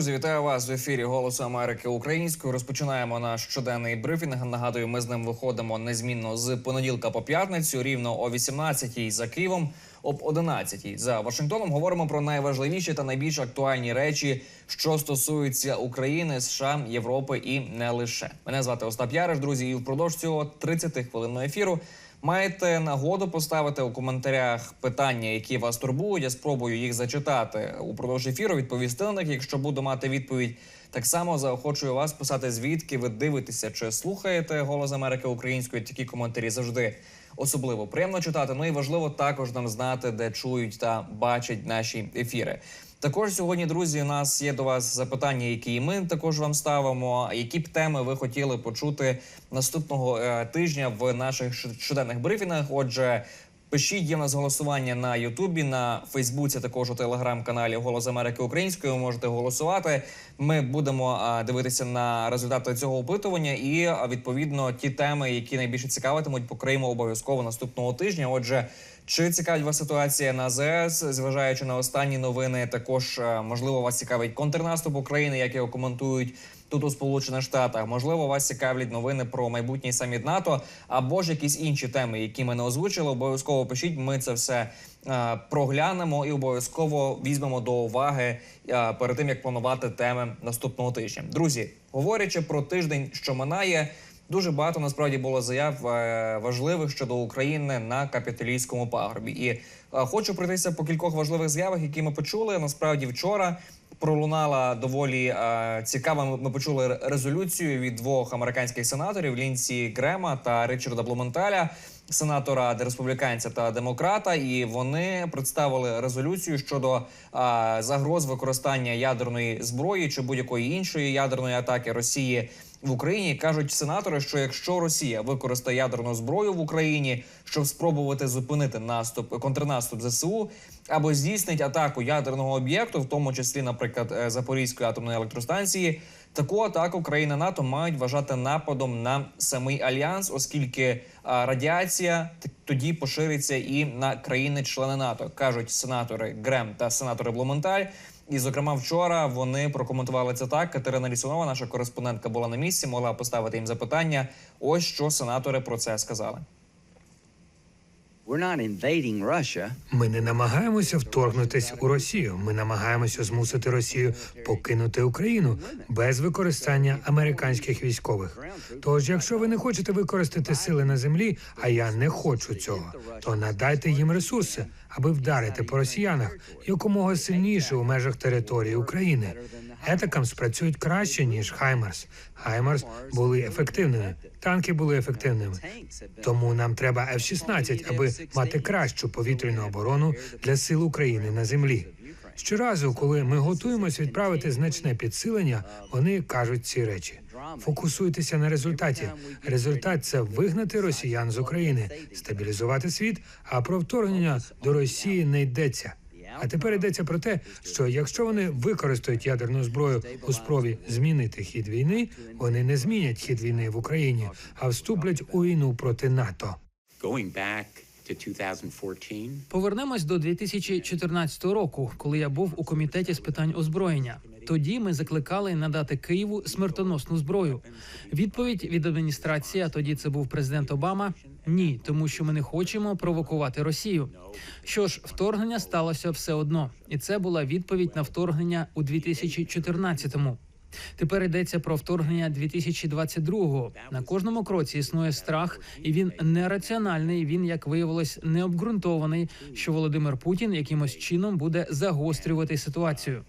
Друзі, вітаю вас в ефірі Голосу Америки українською. Розпочинаємо наш щоденний брифінг. Нагадую, ми з ним виходимо незмінно з понеділка по п'ятницю, рівно о 18-й за Києвом, об 11-й за Вашингтоном. Говоримо про найважливіші та найбільш актуальні речі, що стосуються України, США, Європи і не лише. Мене звати Остап Яриш, друзі, і впродовж цього 30 хвилинного ефіру. Маєте нагоду поставити у коментарях питання, які вас турбують. Я спробую їх зачитати упродовж ефіру, відповісти на них. Якщо буду мати відповідь, так само заохочую вас писати звідки ви дивитеся чи слухаєте голос Америки українською. Такі коментарі завжди особливо приємно читати. Ну і важливо також нам знати, де чують та бачать наші ефіри. Також сьогодні, друзі, у нас є до вас запитання, які ми також вам ставимо. Які б теми ви хотіли почути наступного е, тижня в наших щоденних брифінгах? Отже. Пишіть є нас голосування на Ютубі, на Фейсбуці, також у телеграм-каналі Голос Америки Українською. Можете голосувати. Ми будемо дивитися на результати цього опитування, і відповідно ті теми, які найбільше цікавитимуть, покриємо обов'язково наступного тижня. Отже, чи цікавить вас ситуація на ЗС, зважаючи на останні новини? Також е, можливо вас цікавить контрнаступ України, як його коментують тут у Сполучених Штатах. Можливо, вас цікавлять новини про майбутній саміт НАТО або ж якісь інші теми, які ми не озвучили. Обов'язково пишіть. Ми це все е, проглянемо і обов'язково візьмемо до уваги е, перед тим, як планувати теми наступного тижня. Друзі, говорячи про тиждень, що минає. Дуже багато насправді було заяв е, важливих щодо України на капітолійському пагорбі. І е, хочу пройтися по кількох важливих заявах, які ми почули. Насправді вчора пролунала доволі е, цікава. Ми- почули резолюцію від двох американських сенаторів Лінсі Грема та Ричарда Блументаля, сенатора республіканця та демократа. І вони представили резолюцію щодо е, загроз використання ядерної зброї чи будь-якої іншої ядерної атаки Росії. В Україні кажуть сенатори, що якщо Росія використає ядерну зброю в Україні, щоб спробувати зупинити наступ контрнаступ ЗСУ або здійснить атаку ядерного об'єкту, в тому числі, наприклад, е, Запорізької атомної електростанції, таку атаку країни НАТО мають вважати нападом на самий альянс, оскільки радіація тоді пошириться і на країни-члени НАТО, кажуть сенатори Грем та сенатори Блументаль. І, зокрема, вчора вони прокоментували це так. Катерина Лісунова, наша кореспондентка, була на місці, могла поставити їм запитання. Ось що сенатори про це сказали. Ми не намагаємося вторгнутись у Росію. Ми намагаємося змусити Росію покинути Україну без використання американських військових. Тож, якщо ви не хочете використати сили на землі, а я не хочу цього, то надайте їм ресурси, аби вдарити по росіянах якомога сильніше у межах території України. Етакам спрацюють краще ніж Хаймарс. Хаймарс були ефективними. Танки були ефективними. Тому нам треба F-16, аби мати кращу повітряну оборону для сил України на землі. Щоразу, коли ми готуємось відправити значне підсилення, вони кажуть ці речі. Фокусуйтеся на результаті. Результат це вигнати росіян з України, стабілізувати світ. А про вторгнення до Росії не йдеться. А тепер йдеться про те, що якщо вони використають ядерну зброю у спробі змінити хід війни, вони не змінять хід війни в Україні, а вступлять у війну проти НАТО. Going back to 2014, Повернемось до 2014 року, коли я був у комітеті з питань озброєння. Тоді ми закликали надати Києву смертоносну зброю. Відповідь від адміністрації, а тоді це був президент Обама. Ні, тому що ми не хочемо провокувати Росію. Що ж, вторгнення сталося все одно, і це була відповідь на вторгнення у 2014-му. Тепер йдеться про вторгнення 2022-го. На кожному кроці існує страх, і він нераціональний. Він, як виявилось, необґрунтований, що Володимир Путін якимось чином буде загострювати ситуацію.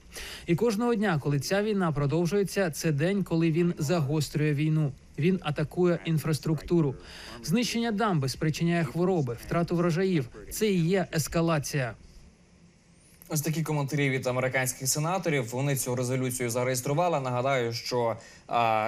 І кожного дня, коли ця війна продовжується, це день, коли він загострює війну. Він атакує інфраструктуру. Знищення дамби спричиняє хвороби, втрату врожаїв. Це і є ескалація. Ось такі коментарі від американських сенаторів. Вони цю резолюцію зареєстрували. Нагадаю, що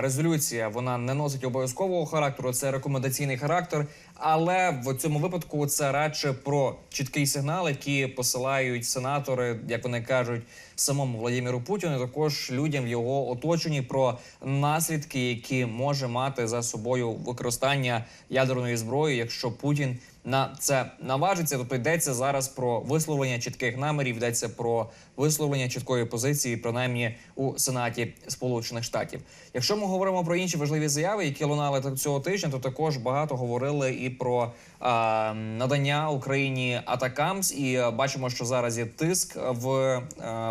резолюція вона не носить обов'язкового характеру, це рекомендаційний характер. Але в цьому випадку це радше про чіткий сигнал, який посилають сенатори, як вони кажуть, самому Владимиру Путіну, також людям в його оточенні про наслідки, які може мати за собою використання ядерної зброї, якщо Путін на це наважиться. Тобто йдеться зараз про висловлення чітких намірів, йдеться про висловлення чіткої позиції, принаймні у Сенаті Сполучених Штатів. Якщо ми говоримо про інші важливі заяви, які лунали цього тижня, то також багато говорили і про надання Україні Атакамс. І е, бачимо, що зараз є тиск в е,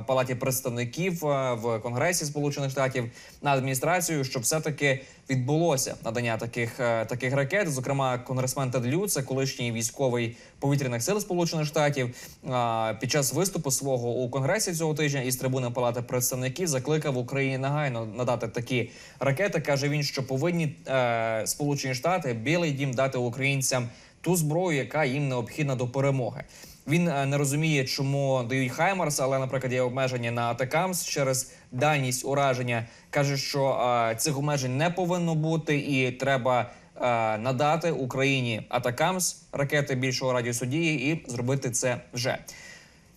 палаті представників е, в Конгресі Сполучених Штатів на адміністрацію, щоб все таки відбулося надання таких таких ракет. Зокрема, конгресмен Тед Лю, це колишній військовий повітряних сил Сполучених Штатів, під час виступу свого у конгресі цього тижня із трибуни Палати представників закликав Україні негайно надати такі ракети. каже він, що повинні Сполучені Штати Білий Дім дати українцям ту зброю, яка їм необхідна до перемоги. Він е, не розуміє, чому дають Хаймарс, але, наприклад, є обмеження на Атакамс через дальність ураження. каже, що е, цих обмежень не повинно бути, і треба е, надати Україні Атакамс ракети більшого радіусу дії і зробити це вже.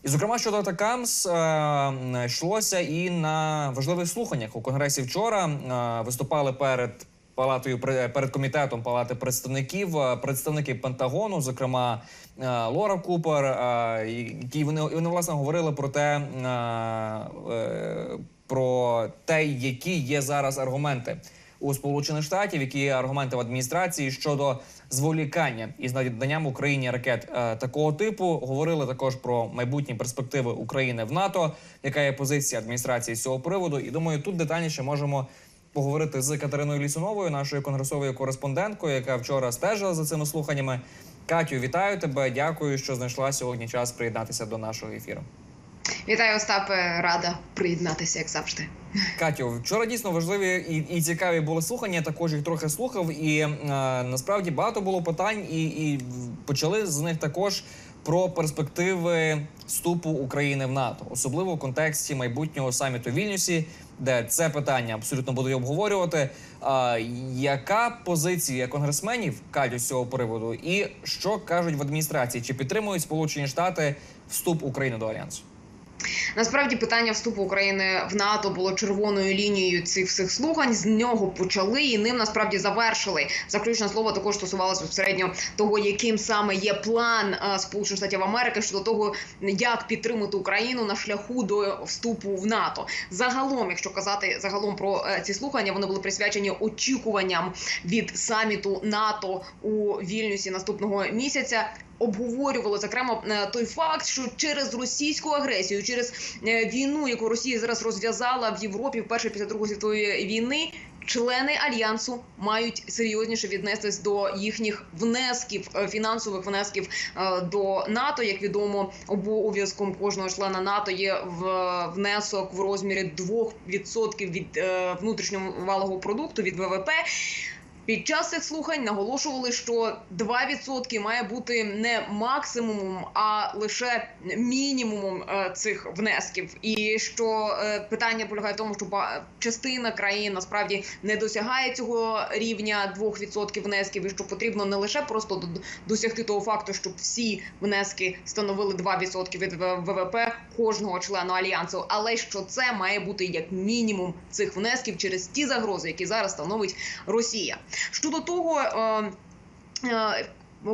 І, зокрема, щодо Атакамс е, йшлося і на важливих слуханнях у конгресі вчора. е, виступали перед палатою перед комітетом палати представників, е, представники Пентагону, зокрема е, Лора Купер, е, які вони вони власне говорили про те, про те, які є зараз аргументи у Сполучених Штатів, які є аргументи в адміністрації щодо зволікання із наданням Україні ракет е, такого типу. Говорили також про майбутні перспективи України в НАТО, яка є позиція адміністрації з цього приводу. І думаю, тут детальніше можемо поговорити з Катериною Лісуновою, нашою конгресовою кореспонденткою, яка вчора стежила за цими слуханнями. Катю, вітаю тебе. Дякую, що знайшла сьогодні час приєднатися до нашого ефіру. Вітаю, Остапе, рада приєднатися, як завжди. Катю, вчора дійсно важливі і, і цікаві були слухання. Я також їх трохи слухав, і е, насправді багато було питань, і, і почали з них також про перспективи вступу України в НАТО, особливо в контексті майбутнього саміту Вільнюсі, де це питання абсолютно будуть обговорювати. А, яка позиція конгресменів Катю з цього приводу, і що кажуть в адміністрації? Чи підтримують Сполучені Штати вступ України до альянсу? Насправді питання вступу України в НАТО було червоною лінією цих всіх слухань. З нього почали і ним насправді завершили. Заключне слово також стосувалося безпосередньо того, яким саме є план е, Сполучених Штатів Америки щодо того, як підтримати Україну на шляху до вступу в НАТО. Загалом, якщо казати загалом про е, ці слухання, вони були присвячені очікуванням від саміту НАТО у Вільнюсі наступного місяця. Обговорювали зокрема е, той факт, що через російську агресію, через е, війну, яку Росія зараз розв'язала в Європі вперше після другої світової війни. Члени альянсу мають серйозніше віднестись до їхніх внесків, е, фінансових внесків до НАТО. Як відомо, обов'язком кожного члена НАТО є внесок в розмірі 2% від внутрішнього валового продукту від ВВП. Під час цих слухань наголошували, що 2% має бути не максимумом, а лише мінімумом е, цих внесків. І що е, питання полягає в тому, що частина країн насправді не досягає цього рівня 2% внесків, і що потрібно не лише просто до- досягти того факту, щоб всі внески становили 2% від ВВП кожного члена альянсу, але що це має бути як мінімум цих внесків через ті загрози, які зараз становить Росія. Щодо того. Е, е,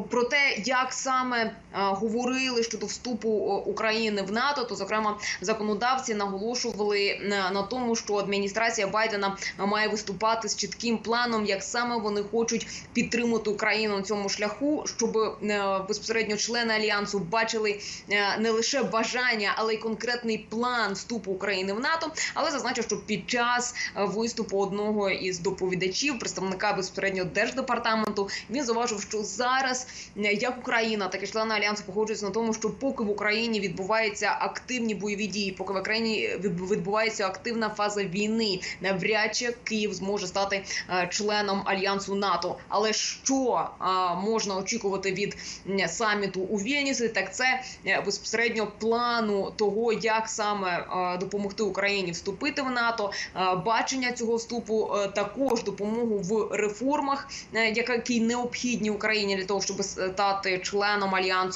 Про те, як саме говорили щодо вступу України в НАТО, то зокрема законодавці наголошували е, на тому, що адміністрація Байдена має виступати з чітким планом, як саме вони хочуть підтримати Україну на цьому шляху, щоб е, безпосередньо члени альянсу бачили е, не лише бажання, але й конкретний план вступу України в НАТО. Але зазначив, що під час е, виступу одного із доповідачів, представника безпосередньо держдепартаменту, він зауважив, що зараз е, як Україна, так і члени альянсу погоджуються на тому, що поки в Україні відбуваються активні бойові дії, поки в Україні відбувається активна фаза війни, навряд чи Київ зможе стати е, членом альянсу НАТО. Але що е, можна очікувати від саміту у Вільнюсі, так це е, безпосередньо плану того, як саме допомогти Україні вступити в НАТО, бачення цього вступу, також допомогу в реформах, які необхідні Україні для того, щоб стати членом альянсу.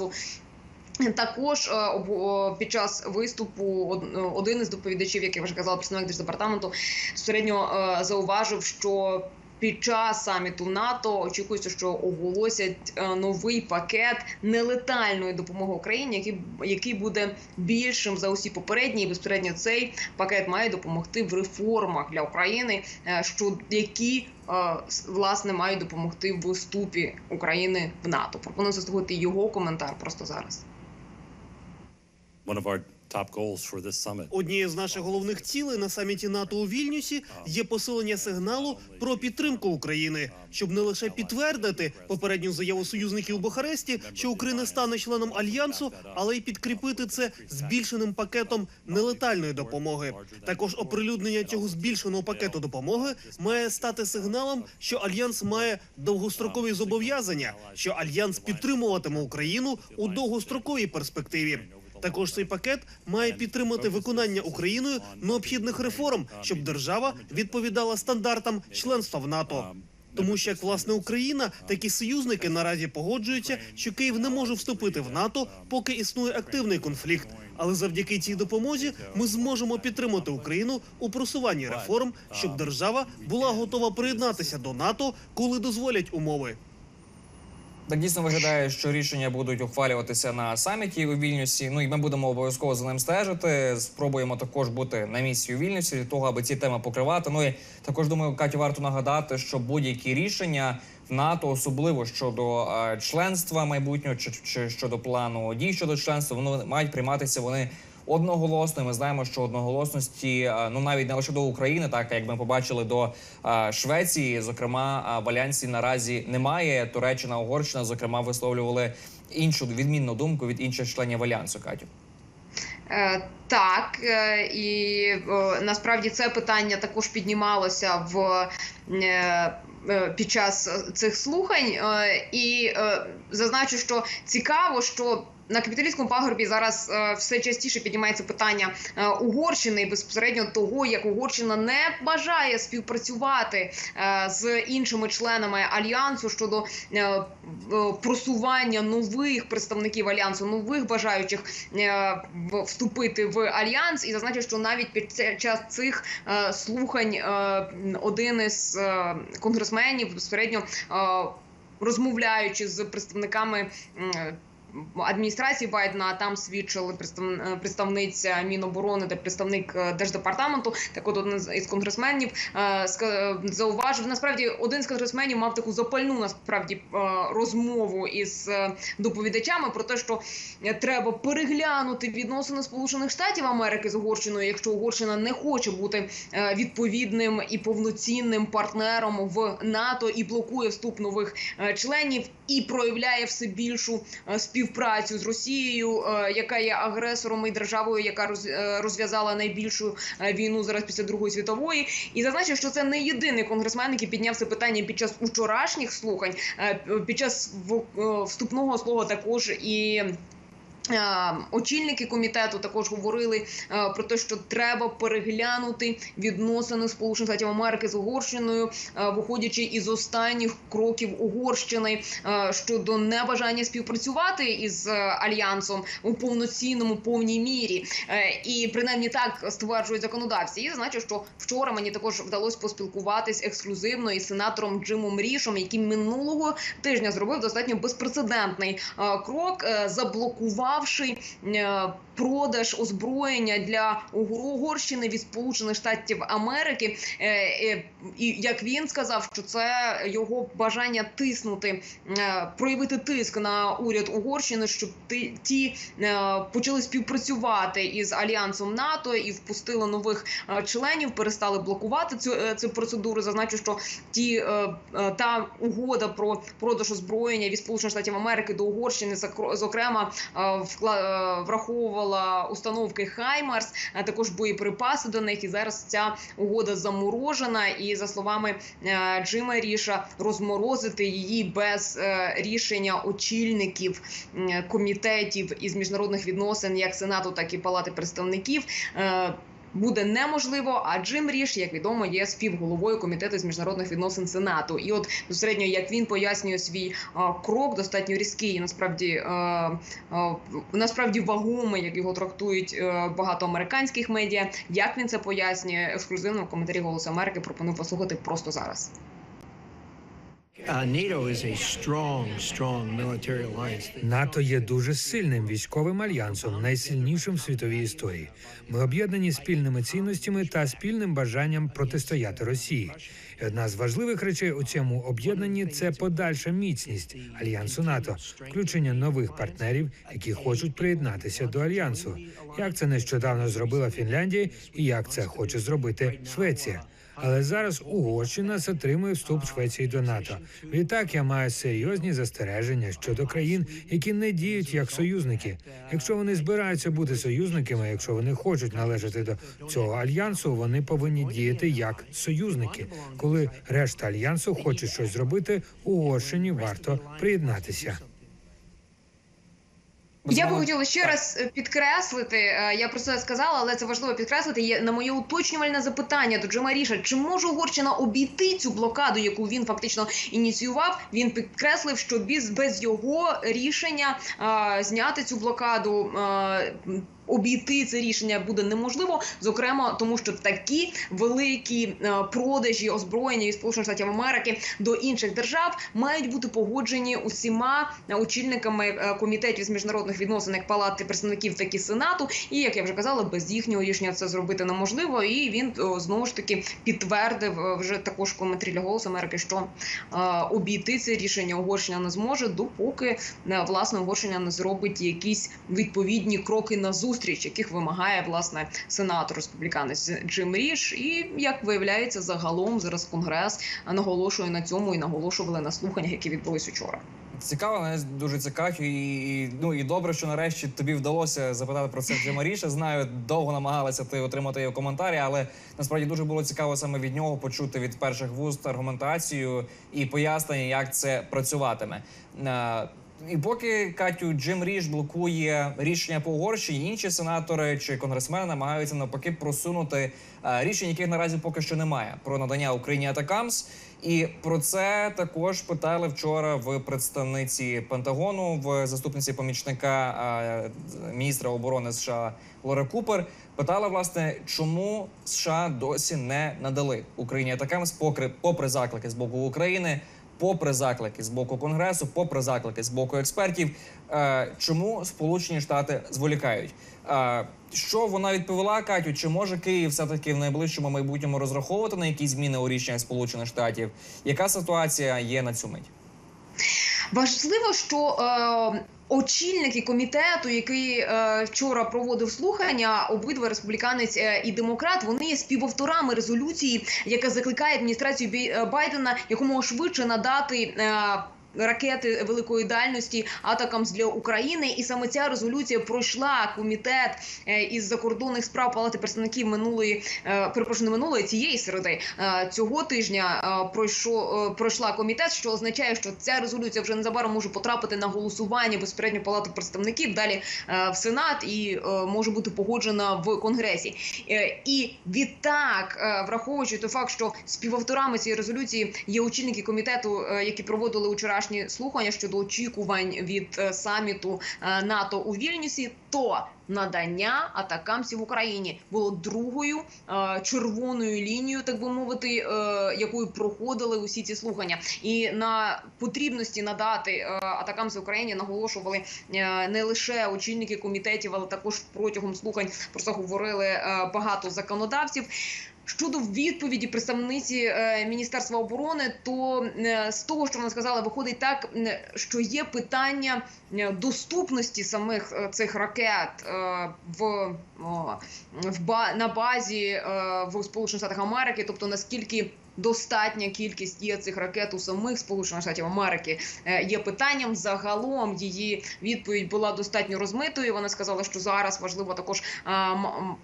Також е, під час виступу од- один із доповідачів, як я вже казала, представник держдепартаменту, середньо зауважив, що під час саміту НАТО очікується, що оголосять е, новий пакет нелетальної допомоги Україні, який який буде більшим за усі попередні. І безпосередньо цей пакет має допомогти в реформах для України, е, що які е, власне мають допомогти в вступі України в НАТО. Пропоную заслухати його коментар просто зараз. one of our Однією з наших головних цілей на саміті НАТО у Вільнюсі є посилення сигналу про підтримку України, щоб не лише підтвердити попередню заяву союзників у Бухаресті, що Україна стане членом альянсу, але й підкріпити це збільшеним пакетом нелетальної допомоги. Також оприлюднення цього збільшеного пакету допомоги має стати сигналом, що альянс має довгострокові зобов'язання, що альянс підтримуватиме Україну у довгостроковій перспективі. Також цей пакет має підтримати виконання Україною необхідних реформ, щоб держава відповідала стандартам членства в НАТО. Тому що як власне Україна, так і союзники наразі погоджуються, що Київ не може вступити в НАТО, поки існує активний конфлікт. Але завдяки цій допомозі ми зможемо підтримати Україну у просуванні реформ, щоб держава була готова приєднатися до НАТО, коли дозволять умови. Так дійсно виглядає, що рішення будуть ухвалюватися на саміті у Вільнюсі. Ну і ми будемо обов'язково за ним стежити. Спробуємо також бути на місці у Вільнюсі для того, аби ці теми покривати. Ну і також думаю, Катю, варто нагадати, що будь-які рішення в НАТО, особливо щодо е, членства майбутнього, чи, чи щодо плану дій щодо членства, вони мають прийматися вони. Одноголосно, ми знаємо, що одноголосності е, ну навіть не лише до України, так як ми побачили до е, Швеції, зокрема в альянсі наразі немає. Туреччина, Угорщина, зокрема, висловлювали іншу відмінну думку від інших членів альянсу. Катю. Е, Так, і насправді це питання також піднімалося в під час цих слухань. І зазначу, що цікаво, що на капіталістському пагорбі зараз е, все частіше піднімається питання е, Угорщини і безпосередньо того, як Угорщина не бажає співпрацювати е, з іншими членами альянсу щодо просування нових представників альянсу, нових бажаючих вступити в альянс, і зазначив, що навіть під час цих слухань один із конгресменів безпосередньо розмовляючи з представниками. Адміністрації Байдена а там свідчили е, представниця Міноборони та представник е, держдепартаменту. Так, от один із конгресменів е, зауважив. Насправді, один з конгресменів мав таку запальну насправді розмову із доповідачами про те, що треба переглянути відносини Сполучених Штатів Америки з Угорщиною, якщо Угорщина не хоче бути відповідним і повноцінним партнером в НАТО і блокує вступ нових членів і проявляє все більшу е, співпрацю з Росією, е, яка є агресором і державою, яка е, розв'язала найбільшу е, війну зараз після Другої світової, і зазначив, що це не єдиний конгресмен, який підняв це питання під час учорашніх слухань, під час вступного слова також і. Е, Очільники комітету також говорили е, про те, що треба переглянути відносини Сполучених Штатів Америки з Угорщиною, е, виходячи із останніх кроків Угорщини щодо небажання співпрацювати із альянсом у повноцінному повній мірі. І принаймні так стверджують законодавці. І зазначу, що вчора мені також вдалося поспілкуватись ексклюзивно із сенатором Джимом Рішом, який минулого тижня зробив достатньо безпрецедентний крок, е, заблокувавши е, продаж озброєння для Угор- Угорщини від Сполучених Штатів Америки. Е, е, І як він сказав, що це його бажання тиснути, проявити тиск на уряд Угорщини, щоб ті почали співпрацювати із альянсом НАТО і впустили нових членів, перестали блокувати цю, цю процедуру. Зазначу, що ті та угода про продаж озброєння від Сполучених Штатів Америки до Угорщини, зокрема, враховувала установки Хаймарс, а також боєприпаси до них. І зараз ця угода заморожена. І за словами е, Джима Ріша, розморозити її без е, рішення очільників комітетів із міжнародних відносин, як Сенату, так і Палати представників. Буде неможливо, а Джим Ріш, як відомо, є співголовою комітету з міжнародних відносин Сенату. І от безпосередньо, як він пояснює свій крок, достатньо різкий, насправді насправді вагомий, як його трактують е, багато американських медіа. Як він це пояснює ексклюзивно в коментарі Голосу Америки? Пропоную послухати просто зараз. НАТО є дуже сильним військовим альянсом, найсильнішим в світовій історії. Ми об'єднані спільними цінностями та спільним бажанням протистояти Росії. І одна з важливих речей у цьому об'єднанні це подальша міцність альянсу НАТО, включення нових партнерів, які хочуть приєднатися до альянсу. Як це нещодавно зробила Фінляндія, і як це хоче зробити Швеція. Але зараз Угорщина затримує вступ Швеції до НАТО. Відтак я маю серйозні застереження щодо країн, які не діють як союзники. Якщо вони збираються бути союзниками, якщо вони хочуть належати до цього альянсу, вони повинні діяти як союзники. Коли решта альянсу хоче щось зробити, Угорщині варто приєднатися. Я би хотіла ще так. раз е, підкреслити. е, Я про це сказала, але це важливо підкреслити. Є на моє уточнювальне запитання до Джима Ріша. Чи може Угорщина обійти цю блокаду, яку він фактично ініціював? Він підкреслив, що без, без його рішення зняти цю блокаду. Обійти це рішення буде неможливо, зокрема тому, що такі великі е, продажі озброєння від Сполучених Штатів Америки до інших держав мають бути погоджені усіма е, очільниками е, комітетів з міжнародних відносин як палати представників, так і сенату. І як я вже казала, без їхнього рішення це зробити неможливо. І він знову ж таки підтвердив вже також в коментарі для голосу Америки, що обійти це рішення Угорщина не зможе, допоки власне Угорщина не зробить якісь відповідні кроки на зустріч, яких вимагає власне сенатор республіканець Джим Ріш. І як виявляється, загалом зараз конгрес наголошує на цьому і наголошували на слуханнях, які відбулись учора. Цікаво, мене дуже цікавить, і, ну і добре, що нарешті тобі вдалося запитати про це Джима Ріша. Знаю, довго намагалася ти отримати його коментарі, але насправді дуже було цікаво саме від нього почути від перших вуст аргументацію і пояснення, як це працюватиме. І поки Катю Джим Ріш блокує рішення по Угорщині, інші сенатори чи конгресмени намагаються навпаки просунути е, рішень, яких наразі поки що немає про надання Україні Атакамс. І про це також питали вчора в представниці Пентагону, в заступниці помічника е, міністра оборони США Лори Купер. Питала власне, чому США досі не надали Україні Атакамс, покри попри заклики з боку України, попри заклики з боку конгресу, попри заклики з боку експертів. Е, чому Сполучені Штати зволікають? Е, що вона відповіла Катю? Чи може Київ все таки в найближчому майбутньому розраховувати на якісь зміни у рішеннях Сполучених Штатів? Яка ситуація є на цю мить? Важливо, що е, очільники комітету, який е, вчора проводив слухання, обидва республіканець е, і демократ, вони є співавторами резолюції, яка закликає адміністрацію Бі- е, Байдена якомога швидше надати. Е, Ракети великої дальності атакам для України, і саме ця резолюція пройшла комітет е, із закордонних справ Палати представників минулої е, перепрошую, не минулої цієї середи е, цього тижня пройшов пройшла комітет, що означає, що ця резолюція вже незабаром може потрапити на голосування безпосередньо Палати представників, далі в Сенат і може бути погоджена в Конгресі. І відтак, враховуючи той факт, що співавторами цієї резолюції є очільники комітету, які проводили вчорашні слухання щодо очікувань від е, саміту е, НАТО у Вільнюсі, то надання атакамсів Україні було другою е, червоною лінією, так би мовити, якою проходили усі ці слухання, і на потрібності надати атакамси Україні наголошували не лише очільники комітетів, але також протягом слухань про це говорили багато законодавців. Щодо відповіді представниці е, міністерства оборони, то е, з того, що вона сказала, виходить так, що є питання е, доступності самих цих ракет в, в на базі в Сполучених Штатах Америки, тобто наскільки достатня кількість є цих ракет у самих Сполучених Штатів Америки, е, є питанням. Загалом її відповідь була достатньо розмитою. Вона сказала, що зараз важливо також е,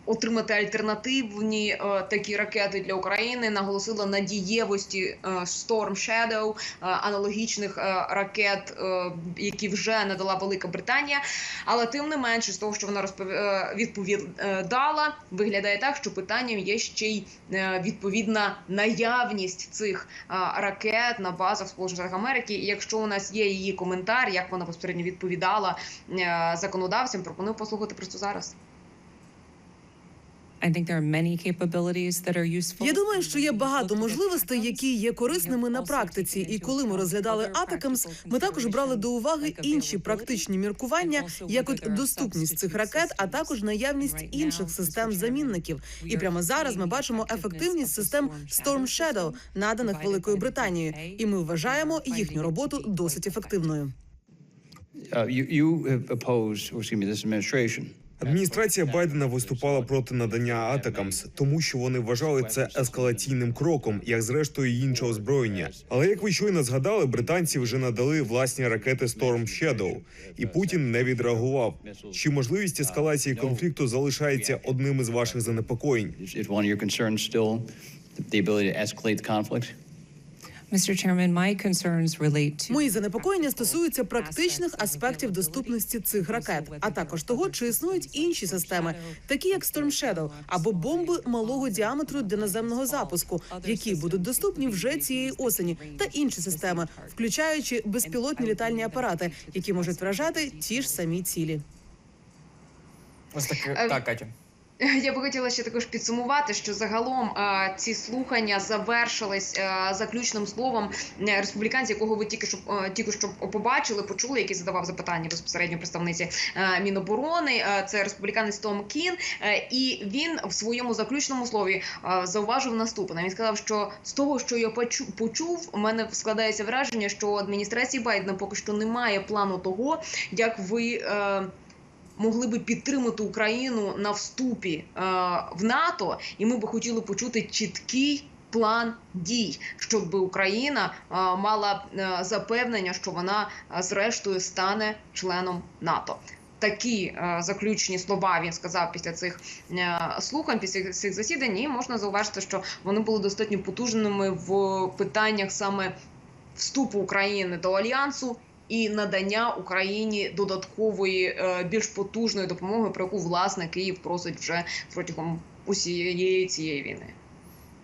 отримати альтернативні е, такі ракети для України. Наголосила на дієвості Storm Shadow, аналогічних ракет, які вже надала Велика Британія. Але тим не менше, з того, що вона розпов... відповідала, виглядає так, що питанням є ще й відповідна наявність цих е, ракет на базах Сполучених Америки. І якщо у нас є її коментар, як вона безпосередньо відповідала е, законодавцям, пропоную послухати просто зараз. Я думаю, що є багато можливостей, які є корисними на практиці. І коли ми розглядали Атакамс, ми також брали до уваги інші практичні міркування, як от доступність цих ракет, а також наявність інших систем замінників. І прямо зараз ми бачимо ефективність систем Storm Shadow, наданих Великою Британією, і ми вважаємо їхню роботу досить ефективною. Uh, you, you have opposed, or excuse me, this administration Адміністрація Байдена виступала проти надання Атакамс, тому що вони вважали це ескалаційним кроком, як зрештою й інше озброєння. Але як ви щойно згадали, британці вже надали власні ракети Storm Shadow, і Путін не відреагував. Чи можливість ескалації конфлікту залишається одним із ваших занепокоєнь? Мої занепокоєння стосуються практичних аспектів доступності цих ракет, а також того, чи існують інші системи, такі як Storm Shadow, або бомби малого діаметру для наземного запуску, які будуть доступні вже цієї осені, та інші системи, включаючи безпілотні літальні апарати, які можуть вражати ті ж самі цілі. Ось таке Е, так, Катя. Я би хотіла ще також підсумувати, що загалом е, ці слухання завершились е, заключним словом е, республіканця, якого ви тільки що тільки що побачили, почули, який задавав запитання безпосередньо представниці Міноборони. Це республіканець Том Кін, і він в своєму заключному слові зауважив наступне. Він сказав, що з того, що я почу- почув, у мене складається враження, що у адміністрації Байдена поки що немає плану того, як ви. Могли би підтримати Україну на вступі е, в НАТО, і ми би хотіли почути чіткий план дій, щоб Україна е, мала е, запевнення, що вона зрештою стане членом НАТО. Такі заключні слова він сказав після цих слухань, після цих засідань. І можна зауважити, що вони були достатньо потужними в питаннях саме вступу України до альянсу і надання Україні додаткової е, більш потужної допомоги, про яку власне Київ просить вже протягом усієї цієї війни.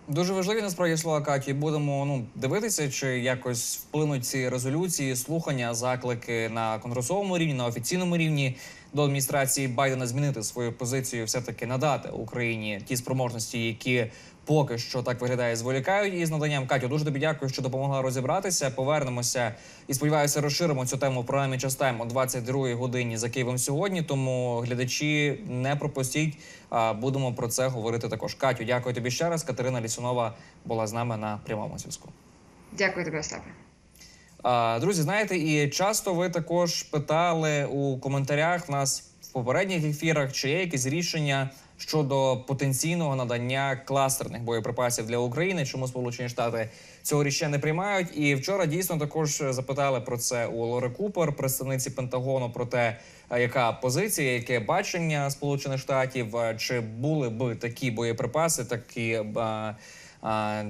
Дуже важливі насправді слова Каті. Будемо ну дивитися, чи якось вплинуть ці резолюції, слухання, заклики на конгресовому рівні, на офіційному рівні до адміністрації Байдена змінити свою позицію, все таки надати Україні ті спроможності, які поки що так виглядає, зволікають із наданням Катю. Дуже тобі дякую, що допомогла розібратися. Повернемося і сподіваюся, розширимо цю тему в програмі частем о 22 годині за Києвом сьогодні. Тому глядачі не пропустіть. А будемо про це говорити також. Катю, дякую тобі ще раз. Катерина Лісунова була з нами на прямому зв'язку. Дякую тобі, Остапе. Друзі, знаєте, і часто ви також питали у коментарях в нас в попередніх ефірах, чи є якісь рішення щодо потенційного надання кластерних боєприпасів для України, чому Сполучені Штати цього рішення не приймають. І вчора дійсно також запитали про це у Лори Купер, представниці Пентагону, про те, яка позиція, яке бачення Сполучених Штатів, чи були б такі боєприпаси, такі.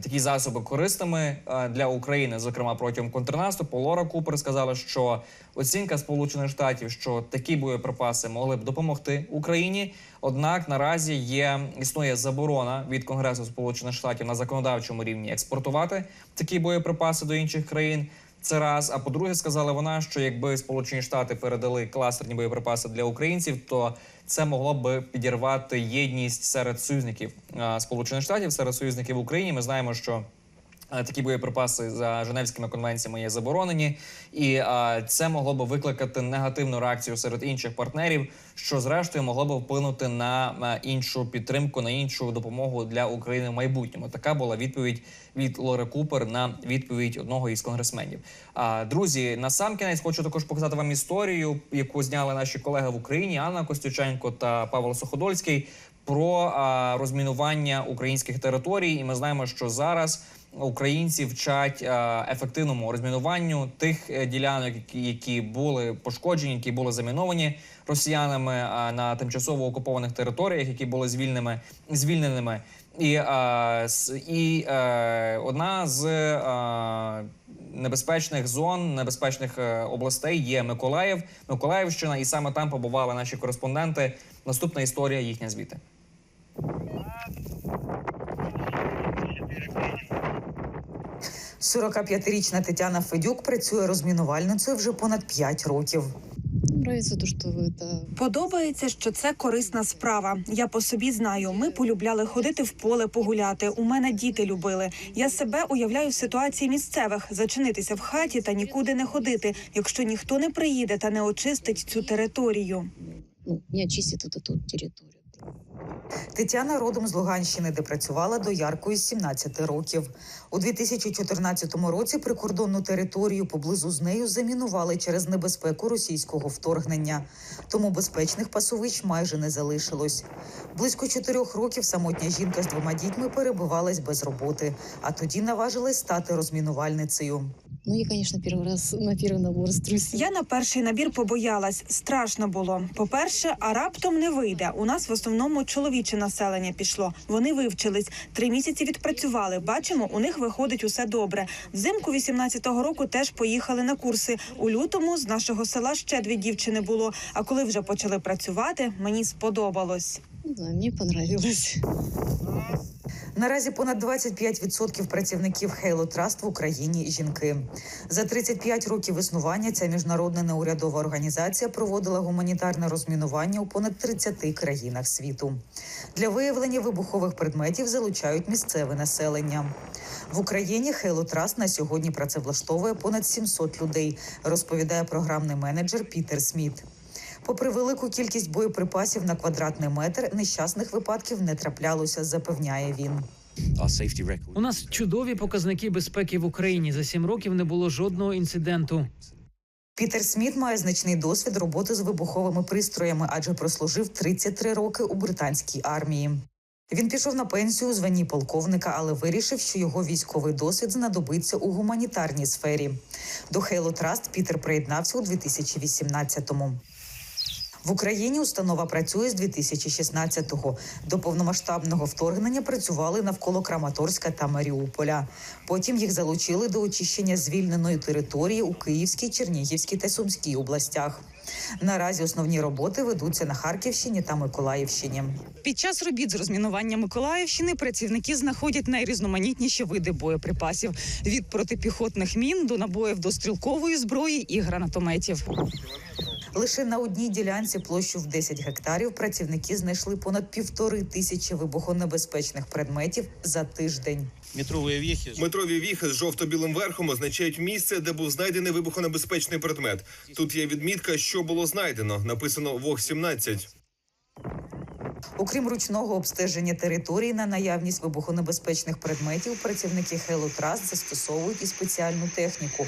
Такі засоби корисними для України, зокрема протягом контрнаступу. Лора Купер сказала, що оцінка Сполучених Штатів, що такі боєприпаси могли б допомогти Україні. Однак наразі є існує заборона від Конгресу Сполучених Штатів на законодавчому рівні експортувати такі боєприпаси до інших країн. Це раз. А по-друге, сказала вона, що якби Сполучені Штати передали кластерні боєприпаси для українців, то це могло би підірвати єдність серед союзників Сполучених Штатів, серед союзників України. Ми знаємо, що такі боєприпаси за Женевськими конвенціями є заборонені, і а, це могло б викликати негативну реакцію серед інших партнерів, що зрештою могло б вплинути на е, іншу підтримку, на іншу допомогу для України в майбутньому. Така була відповідь від Лори Купер на відповідь одного із конгресменів. А друзі, на сам кінець хочу також показати вам історію, яку зняли наші колеги в Україні Анна Костюченко та Павло Суходольський про а, розмінування українських територій. І ми знаємо, що зараз українці вчать ефективному розмінуванню тих е, ділянок, які, були пошкоджені, які були заміновані росіянами на тимчасово окупованих територіях, які були звільненими звільненими. І, і е, одна з е, небезпечних зон, небезпечних е, областей є Миколаїв, Миколаївщина, і саме там побували наші кореспонденти. Наступна історія їхня звідти. 45-річна Тетяна Федюк працює розмінувальницею вже понад 5 років. Подобається, що це корисна справа. Я по собі знаю. Ми полюбляли ходити в поле погуляти. У мене діти любили. Я себе уявляю в ситуації місцевих зачинитися в хаті та нікуди не ходити, якщо ніхто не приїде та не очистить цю територію. ну, не очистит вот эту территорию. Тетяна родом з Луганщини, де працювала дояркою з 17 років. У 2014 році прикордонну територію поблизу з нею замінували через небезпеку російського вторгнення. Тому безпечних пасовищ майже не залишилось. Близько чотирьох років самотня жінка з двома дітьми перебувалась без роботи, а тоді наважилась стати розмінувальницею. Ну, я, конечно, первый раз на первый набор струсила. Я на перший набір побоялась. Страшно було. По-перше, а раптом не вийде. У нас в основному чоловіче населення пішло. Вони вивчились. Три місяці відпрацювали. Бачимо, у них виходить усе добре. Взимку 18-го року теж поїхали на курси. У лютому з нашого села ще дві дівчини було. А коли вже почали працювати, мені сподобалось. Знаю, мне понравилось. Наразі понад 25% працівників Хейло Траст в Україні жінки. За 35 років існування ця міжнародна неурядова організація проводила гуманітарне розмінування у понад 30 країнах світу. Для виявлення вибухових предметів залучають місцеве населення. В Україні Хейло Траст на сьогодні працевлаштовує понад 700 людей, розповідає програмний менеджер Пітер Сміт. Попри велику кількість боєприпасів на квадратний метр, нещасних випадків не траплялося, запевняє він. У нас чудові показники безпеки в Україні. За сім років не було жодного інциденту. Пітер Сміт має значний досвід роботи з вибуховими пристроями, адже прослужив 33 роки у британській армії. Він пішов на пенсію у званні полковника, але вирішив, що його військовий досвід знадобиться у гуманітарній сфері. До Хейло Траст Пітер приєднався у 2018-му. В Україні установа працює з 2016-го. До повномасштабного вторгнення працювали навколо Краматорська та Маріуполя. Потім їх залучили до очищення звільненої території у Київській, Чернігівській та Сумській областях. Наразі основні роботи ведуться на Харківщині та Миколаївщині. Під час робіт з розмінування Миколаївщини працівники знаходять найрізноманітніші види боєприпасів від протипіхотних мін до набоїв до стрілкової зброї і гранатометів. Лише на одній ділянці площу в 10 гектарів працівники знайшли понад півтори тисячі вибухонебезпечних предметів за тиждень. Метрові віхи. Метрові віхи з жовто-білим верхом означають місце, де був знайдений вибухонебезпечний предмет. Тут є відмітка, що було знайдено. Написано ВОГ 17 Окрім ручного обстеження території на наявність вибухонебезпечних предметів, працівники Хелло Траст застосовують і спеціальну техніку.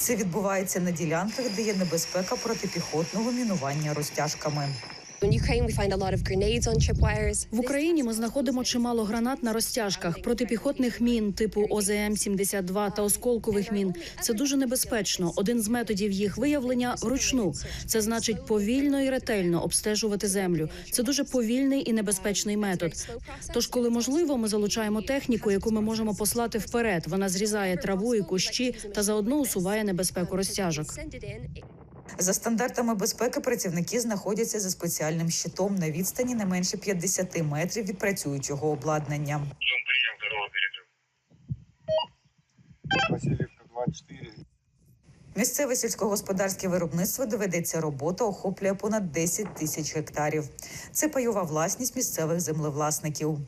Це відбувається на ділянках, де є небезпека протипіхотного мінування розтяжками. В Україні ми знаходимо чимало гранат на розтяжках, протипіхотних мін типу ОЗМ-72 та осколкових мін. Це дуже небезпечно. Один з методів їх виявлення вручну. Це значить повільно і ретельно обстежувати землю. Це дуже повільний і небезпечний метод. Тож, коли можливо, ми залучаємо техніку, яку ми можемо послати вперед. Вона зрізає траву і кущі та заодно усуває небезпеку розтяжок. За стандартами безпеки працівники знаходяться за спеціальним щитом на відстані не менше 50 метрів від працюючого обладнання. Васильівка 24. Місцеве сільськогосподарське виробництво доведеться робота охоплює понад 10 тисяч гектарів. Це пайова власність місцевих землевласників.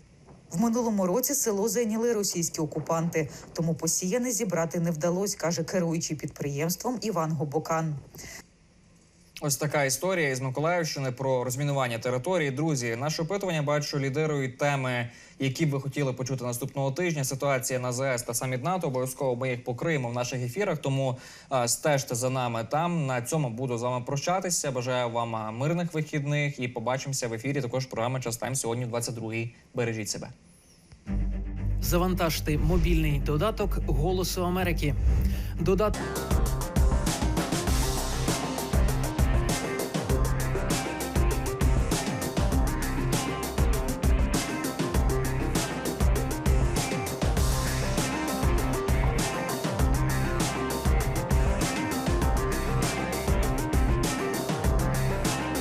В минулому році село зайняли російські окупанти, тому посіяне зібрати не вдалося, каже керуючий підприємством Іван Гобокан. Ось така історія із Миколаївщини про розмінування території. Друзі, наше опитування бачу лідирують теми, які б ви хотіли почути наступного тижня. Ситуація на ЗС та саміт НАТО. Обов'язково ми їх покриємо в наших ефірах. Тому стежте за нами там. На цьому буду з вами прощатися. Бажаю вам мирних вихідних і побачимося в ефірі. Також програми «Час Тайм» сьогодні, в 22-й. Бережіть себе. Завантажте мобільний додаток Голосу Америки. Додаток.